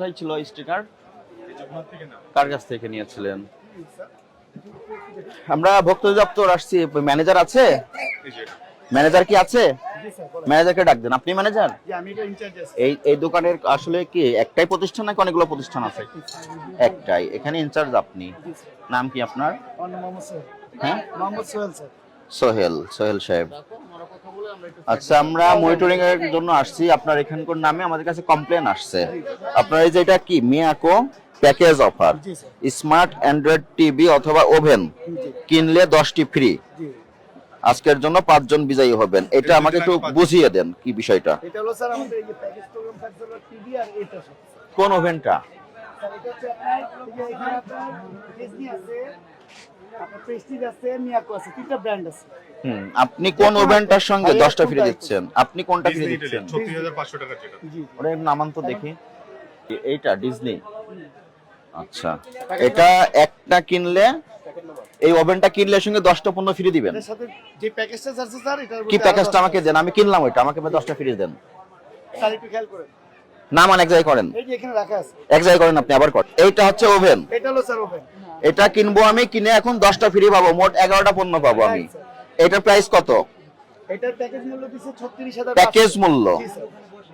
কোথায় ছিল স্টিকার? কার কাছ থেকে নিয়েছিলেন? আমরা ভক্ত দপ্তর আসছি। ম্যানেজার আছে? ম্যানেজার কি আছে? ম্যানেজারকে ডাক দেন। আপনি ম্যানেজার? এই এই দোকানের আসলে কি একটাই প্রতিষ্ঠান নাকি অনেকগুলো প্রতিষ্ঠান আছে? একটাই। এখানে ইনচার্জ আপনি। নাম কি আপনার? হ্যাঁ? সোহেল সোহেল সাহেব। আচ্ছা আমরা মনিটরিং এর জন্য আসছি। আপনার এখানকার নামে আমাদের কাছে কমপ্লেন আসছে। আপনার এই যে এটা কি? Miyako package offer smart android TV অথবা ওভেন কিনলে দশটি ফ্রি আজকের জন্য পাঁচজন বিজয়ী হবেন। এটা আমাকে একটু বুঝিয়ে দেন কি বিষয়টা। এটা হলো স্যার আমাদের এই যে প্যাকেজ প্রোগ্রাম থাকছে টিভি আর এটা কোন ওভেনটা স্যার এটা হচ্ছে আপনার এখানে আপনার আছে। প্রেস্টিজ আছে মিয়াকো আছে তিনটা ব্র্যান্ড আছে। হুম আপনি কোন ওভেনটার সঙ্গে দশটা ফ্রি দিচ্ছেন? আপনি কোনটা ফ্রি দিচ্ছেন? ছত্রিশ হাজার পাঁচশো টাকা যেটা। ওটা একটু নামান তো দেখি। এইটা ডিজনি আচ্ছা। এটা একটা কিনলে এই ওভেনটা কিনলে সঙ্গে দশটা পণ্য ফ্রি দিবেন। এর সাথে যে প্যাকেজটা আছে স্যার এটা কি প্যাকেজটা আমাকে দেন? আমি কিনলাম ওইটা আমাকে দশটা ফ্রি দেন। স্যার একটু খেয়াল করেন। না মানে এক জায়গায় করেন। এই যে এখানে রাখা আছে। এক জায়গায় করেন আপনি আবার করেন এইটা হচ্ছে ওভেন। এটা হলো স্যার ওপেন এটা কিনবো আমি কিনে এখন দশটা ফ্রি পাবো মোট এগারোটা পণ্য পাবো আমি। এটার প্রাইস কত? প্যাকেজ মূল্য প্যাকেজ মূল্য।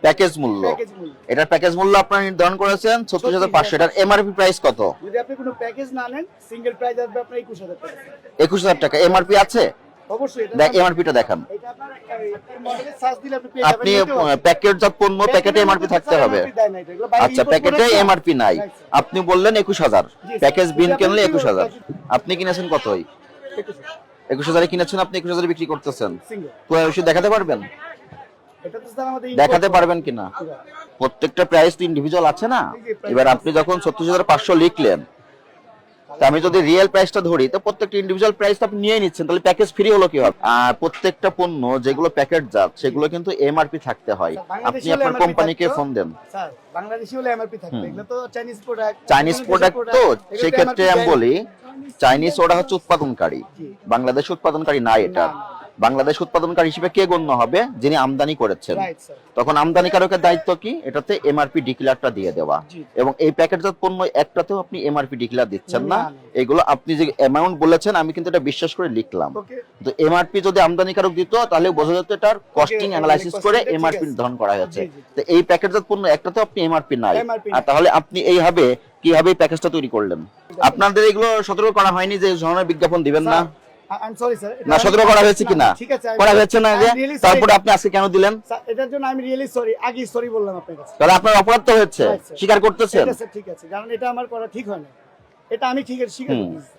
প্যাকেজ মূল্য। প্যাকেজ এটার প্যাকেজ মূল্য আপনারা নির্ধারণ করেছেন ছত্রিশ হাজার পাঁচশো। এটার এমআরপি প্রাইস কত? যদি আপনি কোনো প্যাকেজ না নেন সিঙ্গেল প্রাইস আসবে আপনার একুশ হাজার টাকা। একুশ হাজার টাকা। এমআরপি আছে? এমআরপিটা দেখান। আপনি। প্যাকেটজাত পণ্য প্যাকেটে এমআরপি থাকতে হবে। আচ্ছা প্যাকেটে এমআরপি নাই। আপনি বললেন একুশ হাজার। প্যাকেজ বিন কিনলে একুশ হাজার। আপনি কিনেছেন কতই? একুশ হাজারে। কিনেছেন আপনি একুশ হাজারে বিক্রি করতেছেন। ওষুধ দেখাতে পারবেন? দেখাতে পারবেন কিনা? প্রত্যেকটা প্রাইস তো ইন্ডিভিজুয়াল আছে না? এবার আপনি যখন ছত্রিশ হাজার পাঁচশো লিখলেন আমি যদি রিয়েল প্রাইসটা ধরি তো প্রত্যেকটা ইন্ডিভিজুয়াল প্রাইস আপনি নিয়ে নিচ্ছেন তাহলে প্যাকেজ ফ্রি হলো কি হবে আর প্রত্যেকটা পণ্য যেগুলো প্যাকেট জাত সেগুলো কিন্তু এমআরপি থাকতে হয়। আপনি আপনার কোম্পানিকে ফোন দেন। স্যার বাংলাদেশি হলে এমআরপি থাকবে এগুলো তো চাইনিজ প্রোডাক্ট চাইনিজ প্রোডাক্ট তো সেই ক্ষেত্রে আমি বলি চাইনিজ ওটা হচ্ছে উৎপাদনকারী। বাংলাদেশ উৎপাদনকারী না এটা। বাংলাদেশ উৎপাদনকারী হিসেবে কে গণ্য হবে? যিনি আমদানি করেছেন। তখন আমদানিকারকের দায়িত্ব কি? এটাতে এমআরপি ডিক্লেয়ারটা দিয়ে দেওয়া। এবং এই প্যাকেটজাত পণ্য একটাতেও আপনি এমআরপি ডিক্লেয়ার দিচ্ছেন না। এগুলো আপনি যে অ্যামাউন্ট বলেছেন আমি কিন্তু এটা বিশ্বাস করে লিখলাম। তো এমআরপি যদি আমদানিকারক দিত তাহলে বোঝা যেত এটার কস্টিং অ্যানালাইসিস করে এমআরপি নির্ধারণ করা হয়েছে। তো এই প্যাকেটজাত পণ্য একটাতেও আপনি এমআরপি নাই। আর তাহলে আপনি এইভাবে কীভাবে প্যাকেজটা তৈরি করলেন? আপনাদের এগুলো সতর্ক করা হয়নি যে ধরনের বিজ্ঞাপন দিবেন না? না সতর্ক করা হয়েছে কিনা? ঠিক আছে করা হয়েছে না যে. তারপরে আপনি আজকে কেন দিলেন? এটার জন্য আমি রিয়েলি সরি আগে সরি বললাম আপনার কাছে। তাহলে আপনার অপরাধ তো হয়েছে। স্বীকার করতেছেন? ঠিক আছে। কারণ এটা আমার করা ঠিক হয় না এটা আমি ঠিক স্বীকার। করতেছি।